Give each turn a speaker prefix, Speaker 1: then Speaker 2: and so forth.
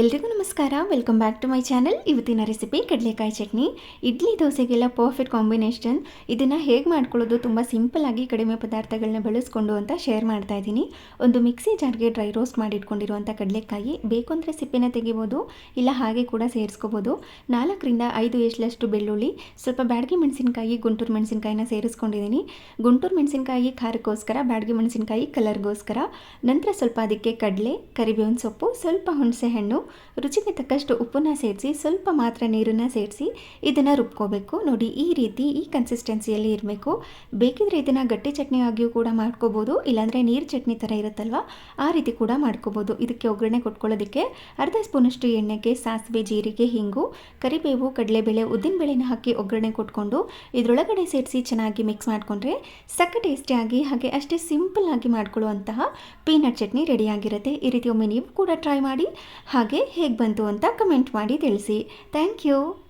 Speaker 1: ಎಲ್ರಿಗೂ ನಮಸ್ಕಾರ. Welcome back to my channel ಇವತ್ತಿನ ರೆಸಿಪಿ ಕಡಲೆಕಾಯಿ ಚಟ್ನಿ. ಇಡ್ಲಿ ದೋಸೆಗೆಲ್ಲ ಪರ್ಫೆಕ್ಟ್ ಕಾಂಬಿನೇಷನ್ ಇದನ್ನು ಹೇಗೆ ಮಾಡ್ಕೊಳ್ಳೋದು? ತುಂಬ ಸಿಂಪಲ್ ಆಗಿ ಕಡಿಮೆ ಪದಾರ್ಥಗಳನ್ನ ಬಳಸ್ಕೊಂಡು ಅಂತ ಶೇರ್ ಮಾಡ್ತಾ ಇದ್ದೀನಿ. ಒಂದು ಮಿಕ್ಸಿ ಜಾರ್ಗೆ ಡ್ರೈ ರೋಸ್ಟ್ ಮಾಡಿಟ್ಕೊಂಡಿರುವಂಥ ಕಡಲೆಕಾಯಿ. ಬೇಕು ಅಂದರೆ ಸಿಪ್ಪೆನ ತೆಗಿಬೋದು, ಇಲ್ಲ ಹಾಗೆ ಕೂಡ ಸೇರಿಸ್ಕೋಬೋದು. ನಾಲ್ಕರಿಂದ ಐದು ಎಷ್ಟಲಷ್ಟು ಬೆಳ್ಳುಳ್ಳಿ, ಸ್ವಲ್ಪ ಬ್ಯಾಡಗಿ ಮೆಣಸಿನಕಾಯಿ, ಗುಂಟೂರು ಮೆಣಸಿನಕಾಯಿನ ಸೇರಿಸ್ಕೊಂಡಿದ್ದೀನಿ. ಗುಂಟೂರು ಮೆಣಸಿನಕಾಯಿ ಖಾರಕ್ಕೋಸ್ಕರ, ಬ್ಯಾಡಗಿ ಮೆಣಸಿನಕಾಯಿ ಕಲರ್ಗೋಸ್ಕರ ನಂತರ ಸ್ವಲ್ಪ ಅದಕ್ಕೆ ಕಡಲೆ, ಕರಿಬೇವಿನ ಸೊಪ್ಪು, ಸ್ವಲ್ಪ ಹುಣಸೆ ಹಣ್ಣು ರುಚಿಗೆ ತಕ್ಕಷ್ಟು ಉಪ್ಪನ್ನು ಸೇರಿಸಿ, ಸ್ವಲ್ಪ ಮಾತ್ರ ನೀರನ್ನು ಸೇರಿಸಿ ಇದನ್ನು ರುಬ್ಕೋಬೇಕು. ನೋಡಿ, ಈ ರೀತಿ ಈ ಕನ್ಸಿಸ್ಟೆನ್ಸಿಯಲ್ಲಿ ಇರಬೇಕು. ಬೇಕಿದ್ರೆ ಇದನ್ನು ಗಟ್ಟಿ ಚಟ್ನಿ ಆಗಿಯೂ ಕೂಡ ಮಾಡ್ಕೋಬೋದು, ಇಲ್ಲಾಂದರೆ ನೀರು ಚಟ್ನಿ ಥರ ಇರುತ್ತಲ್ವ, ಆ ರೀತಿ ಕೂಡ ಮಾಡ್ಕೋಬೋದು. ಇದಕ್ಕೆ ಒಗ್ಗರಣೆ ಕೊಟ್ಕೊಳ್ಳೋದಕ್ಕೆ ಅರ್ಧ ಸ್ಪೂನಷ್ಟು ಎಣ್ಣೆಗೆ, ಸಾಸಿವೆ, ಜೀರಿಗೆ, ಹಿಂಗು, ಕರಿಬೇವು, ಕಡಲೆಬೇಳೆ ಉದ್ದಿನಬೇಳೆನ ಹಾಕಿ ಒಗ್ಗರಣೆ ಕೊಟ್ಕೊಂಡು ಇದರೊಳಗಡೆ ಸೇರಿಸಿ ಚೆನ್ನಾಗಿ ಮಿಕ್ಸ್ ಮಾಡಿಕೊಂಡ್ರೆ ಸಕ್ಕ ಟೇಸ್ಟಿಯಾಗಿ ಹಾಗೆ ಅಷ್ಟೇ ಸಿಂಪಲ್ ಆಗಿ ಮಾಡ್ಕೊಳ್ಳುವಂತಹ ಪೀನಟ್ ಚಟ್ನಿ ರೆಡಿಯಾಗಿರುತ್ತೆ ಈ ರೀತಿ ಒಮ್ಮೆ ನೀವು ಕೂಡ ಟ್ರೈ ಮಾಡಿ ಹಾಗೆ ಹೇಗೆ ಬಂತು ಅಂತ ಕಮೆಂಟ್ ಮಾಡಿ ತಿಳಿಸಿ. Thank you.